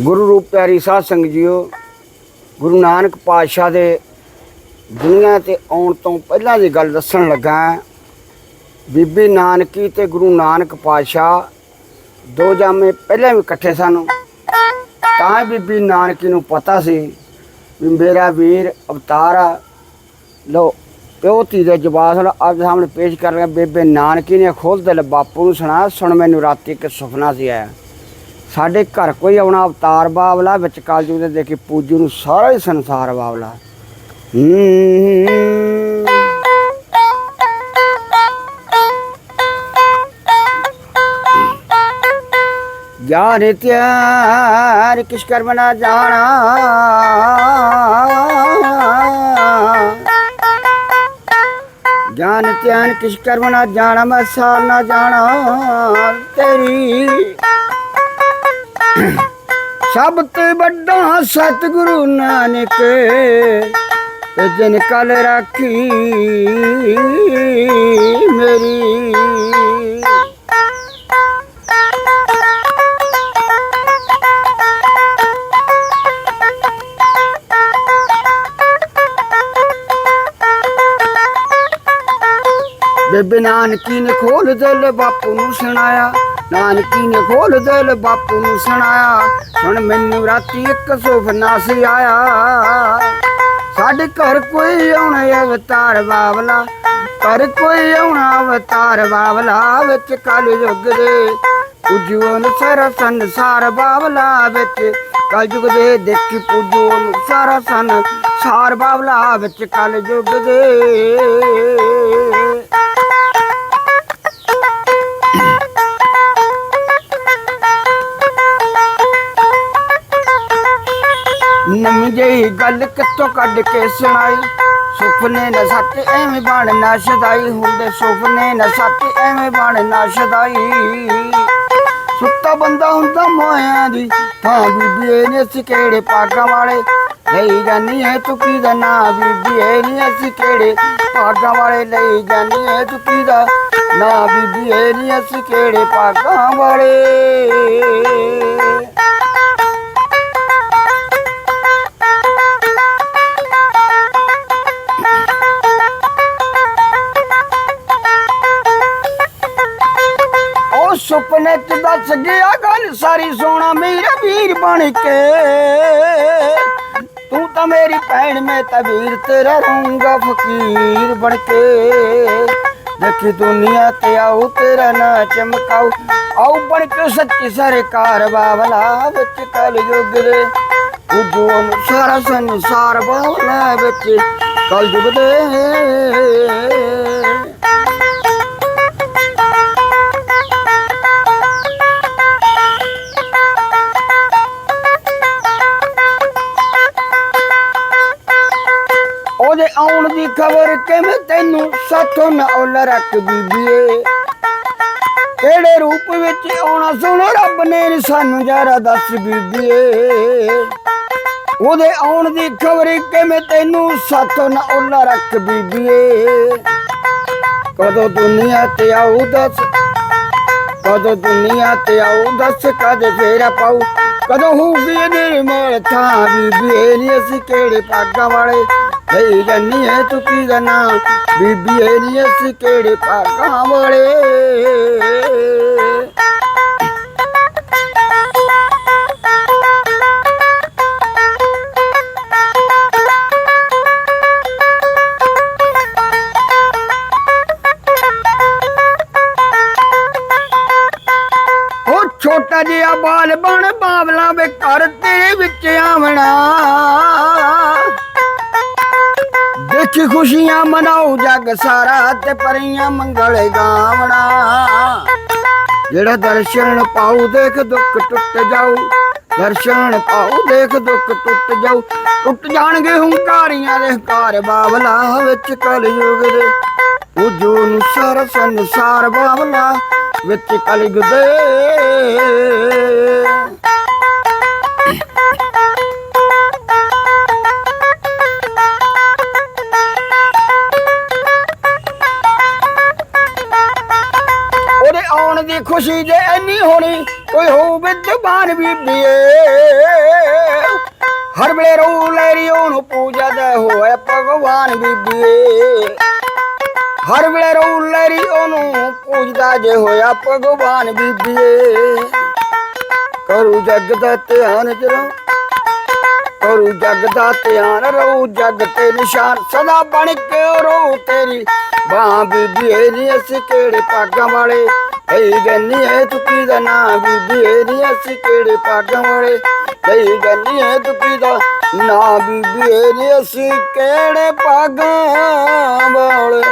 ਗੁਰੂ ਰੂਪ ਪਿਆਰੀ ਸਾਧ ਸੰਗਤ ਜੀਓ, ਗੁਰੂ ਨਾਨਕ ਪਾਤਸ਼ਾਹ ਦੇ ਦੁਨੀਆ ਤੇ ਆਉਣ ਤੋਂ ਪਹਿਲਾਂ ਦੀ ਗੱਲ ਦੱਸਣ ਲੱਗਾ ਹਾਂ। ਬੀਬੀ ਨਾਨਕੀ ਤੇ ਗੁਰੂ ਨਾਨਕ ਪਾਤਸ਼ਾਹ ਦੋ ਜਾਮੇ ਪਹਿਲਾਂ ਵੀ ਇਕੱਠੇ ਸਨ। ਤਾਂ ਬੀਬੀ ਨਾਨਕੀ ਨੂੰ ਪਤਾ ਸੀ ਵੀ ਮੇਰਾ ਵੀਰ ਅਵਤਾਰ ਆ। ਲੋ ਪਿਓ ਧੀ ਦੇ ਜਵਾਬ ਨਾਲ ਆਪ ਦੇ ਸਾਹਮਣੇ ਪੇਸ਼ ਕਰ ਰਿਹਾ, ਬੇਬੇ ਨਾਨਕੀ ਨੇ ਖੋਲ ਦਿਲ ਬਾਪੂ ਨੂੰ ਸੁਣਾ, ਸੁਣ ਮੈਨੂੰ ਰਾਤੀ ਇੱਕ ਸੁਪਨਾ ਸੀ ਆਇਆ। ਸਾਡੇ ਘਰ ਕੋਈ ਆਉਣਾ ਅਵਤਾਰ ਬਾਵਲਾ ਵਿੱਚ ਕਾਲਜੂ ਦੇ ਦੇਖੀ ਪੂਜੂ ਨੂੰ ਸਾਰਾ ਹੀ ਸੰਸਾਰ ਬਾਵਲਾ। ਹੂੰ ਤਿਆਰ ਕਿਸ ਕਰਮ ਨਾ ਜਾਣਾ? ਗਿਆਨ ਧਿਆਨ ਕਿਸ ਕਰਮ ਨਾ ਜਾਣਾ? ਮੈਂ ਸਾਰ ਨਾ ਜਾਣਾ ਤੇਰੀ ਸਭ ਤੋਂ ਵੱਡਾ ਸਤਿਗੁਰੂ ਨਾਨਕ ਤੇ ਜਿਨ ਕਲ ਰਾਖੀ ਮੇਰੀ। ਬੇਬੇ ਨਾਨਕੀ ਨੇ ਖੋਲ ਦਿਲ ਬਾਪੂ ਨੂੰ ਸੁਣਾਇਆ। ਨਾਨਕੀ ਨੇ ਖੋਲ ਦਿਲ ਬਾਪੂ ਨੂੰ ਸੁਣਾਇਆ। ਹੁਣ ਮੈਨੂੰ ਰਾਤੀ ਇੱਕ ਸੁਪਨਾ ਸੀ ਆਇਆ। ਸਾਡੇ ਘਰ ਕੋਈ ਆਉਣਾ ਅਵਤਾਰ ਬਾਵਲਾ। ਘਰ ਕੋਈ ਆਉਣਾ ਅਵਤਾਰ ਬਾਵਲਾ। ਵਿੱਚ ਕਲ ਯੁੱਗ ਦੇ ਉਜਵਨ ਸਾਰਾ ਸੰਸਾਰ ਬਾਵਲਾ। ਵਿੱਚ ਕਲ ਯੁੱਗ ਦੇ ਦੇਖੀ ਪੂਜੋ ਨੂੰ ਸਾਰਾ ਸੰਸਾਰ ਬਾਵਲਾ। ਵਿੱਚ ਕਲ ਯੁੱਗ ਦੇ ਗੱਲ ਕਿੱਥੋਂ ਕੱਢ ਕੇ ਸੁਣਾਈ? ਸੁਪਨੇ ਨਾ ਸੱਚ ਐਵੇਂ ਬਣ ਨਾ ਸਦਾਈ। ਹੁੰਦੇ ਸੁਪਨੇ ਨਾ ਸੱਚ ਐਵੇਂ ਬਣ ਨਾ ਸਦਾਈ। ਸੁੱਤਾ ਬੰਦਾ ਹੁੰਦਾ ਮੋਇਆਂ ਦੀ ਥਾਂ। ਬੀਬੀ ਨੇ ਅਸੀਂ ਕਿਹੜੇ ਪਾਗਾਂ ਵਾਲੇ? ਲਈ ਜਾਨੀ ਹੈ ਤੂੰ ਕੀ ਦਾ ਨਾਂ। ਬੀਬੀ, ਇਹ ਨਹੀਂ ਅਸੀਂ ਕਿਹੜੇ ਪਾਗਾਂ ਵਾਲੇ? ਲਈ ਜਾਨੀ ਹੈ ਤੂੰ ਕੀ ਦਾ ਨਾਂ। ਬੀਬੀ, ਇਹ ਨਹੀਂ ਅਸੀਂ ਕਿਹੜੇ ਪਾਗਾਂ ਵਾਲੇ? ਸੁਪਨੇ ਚ ਦੱਸ ਗਿਆ ਗੱਲ ਸਾਰੀ ਸੋਣਾ ਮੇਰਾ, ਵੀਰ ਬਣ ਕੇ। ਤੂੰ ਤਾਂ ਮੇਰੀ ਭੈਣ, ਮੈਂ ਤਾਂ ਵੀਰ, ਤੇਰਾ ਰਹੂੰਗਾ ਫਕੀਰ ਬਣ ਕੇ। ਦੇਖੀ ਦੁਨੀਆ ਤੇ ਆਉ ਤੇਰਾ ਨਾਂ ਚਮਕਾਉ ਆਉ ਬਣ ਕੇ ਸੱਚੀ ਸਰਕਾਰ ਬਾਵਲਾ ਵਿੱਚ ਕਲ ਯੁੱਗ ਦੇ। ਉਜੋ ਨੂੰ ਸੰਸਾਰ ਬਾਵਲਾ ਵਿੱਚ ਕਲ ਯੁੱਗ ਦੇ। ਉਹਦੇ ਆਉਣ ਦੀ ਖਬਰ ਕਿਵੇਂ ਤੈਨੂੰ ਸਾਥੋਂ ਨਾ ਔਲਾ ਰੱਖ ਬੀਬੀਏ ਕਿਹੜੇ ਰੂਪ ਵਿੱਚ ਆਉਣਾ ਸੁਣ ਰੱਬ ਨੇ ਸਾਨੂੰ ਜਰਾ ਦੱਸ ਬੀਬੀਏ? ਉਹਦੇ ਆਉਣ ਦੀ ਖਬਰ ਕਿਵੇਂ ਤੈਨੂੰ ਸਾਥੋਂ ਨਾ ਔਲਾ ਰੱਖ ਬੀਬੀਏ? ਕਦੋਂ ਦੁਨੀਆ ਤੇ ਆਉ ਦੱਸ? ਕਦੋਂ ਦੁਨੀਆ ਤੇ ਆਉ ਦੱਸ ਕਦ ਫੇਰਾ ਪਾਉ ਕਦੋਂ ਹੋਊਗੀ ਇਹਦੇ ਥਾਂ? ਬੀਬੀ, ਇਹ ਨਹੀਂ ਅਸੀਂ ਕਿਹੜੇ ਪਾਗਾਂ ਵਾਲੇ? ਲਈ ਜਾਨੀ ਹੈ ਤੂੰ ਕੀ ਦਾ ਨਾਂ। ਬੀਬੀ, ਇਹ ਨਹੀਂ ਅਸੀਂ ਕਿਹੜੇ ਪਾਗਾਂ ਵਾਲੇ? ਛੋਟਾ ਜਿਹਾ ਬਾਲ ਬਣ ਬਾਵਲਾ ਵੇ ਘਰ ਤੇਰੇ ਵਿੱਚ ਆਵਣਾ। ਦੇਖੀ ਖੁਸ਼ੀਆਂ ਮਨਾਉ ਜਗ ਸਾਰਾ ਤੇ ਪਰੀਆਂ ਮੰਗਲ ਗਾਵਣਾ। ਜਿਹੜਾ ਦਰਸ਼ਨ ਪਾਉ ਦੇਖ ਦੁੱਖ ਟੁੱਟ ਜਾਊ। ਦਰਸ਼ਨ ਪਾਉ ਦੇਖ ਦੁੱਖ ਟੁੱਟ ਜਾਊ। ਟੁੱਟ ਜਾਣਗੇ ਹੰਕਾਰੀਆਂ ਦੇ ਹੰਕਾਰ ਬਾਵਲਾ ਵਿੱਚ ਕਲਯੁਗ ਦੇ। ਉਜੋ ਨੂੰ ਸਾਰਾ ਸੰਸਾਰ ਬਾਵਲਾ ਵਿੱਚ ਕਲਯੁਗ ਦੇ ਉਹਦੇ ਆਉਣ ਦੀ ਖੁਸ਼ੀ ਜੇ ਐਨੀ ਹੋਣੀ, ਕੋਈ ਹੋ ਵਿਦਵਾਨ ਬੀਬੀਏ। ਹਰ ਵੇਲੇ ਰੂ ਲੈਰੀ ਪੂਜਾ ਪੂਜਦਾ ਹੋਏ ਭਗਵਾਨ ਬੀਬੀਏ। ਹਰ ਵੇਲੇ ਰੂ ਲੈਰੀ ਉਹਨੂੰ ਪੂਜਦਾ ਜੇ ਹੋਇਆ ਭਗਵਾਨ ਬੀਬੀਏ। ਕਰੂ ਜਗ ਦਾ ਧਿਆਨ ਜਰਾ ਕਰੂ ਜਗ ਦਾ ਧਿਆਨ ਰਹੂ ਜਗ ਤੇ ਨਿਸ਼ਾਨ, ਸਦਾ ਬਣ ਕੇ ਰਹੂ ਤੇਰੀ। ਬਾਹ ਬੀਬੀਏ ਨੀ ਅਸੀਂ ਕਿਹੜੇ ਪਾਗਾਂ ਵਾਲੇ ਕਈ ਗੰਨੀ ਹੈ ਤੁਕੀ ਦਾ ਨਾਂ? ਬੀਬੀਏ ਨੀ ਅਸੀਂ ਕਿਹੜੇ ਪਾਗਾਂ ਵਾਲੇ ਕਈ ਗੰਨੀ ਹੈ ਤੁਕੀ ਦਾ ਨਾਂ? ਬੀਬੀਏ ਨੀ ਅਸੀਂ ਕਿਹੜੇ ਪਾਗਾਂ ਵਾਲੇ।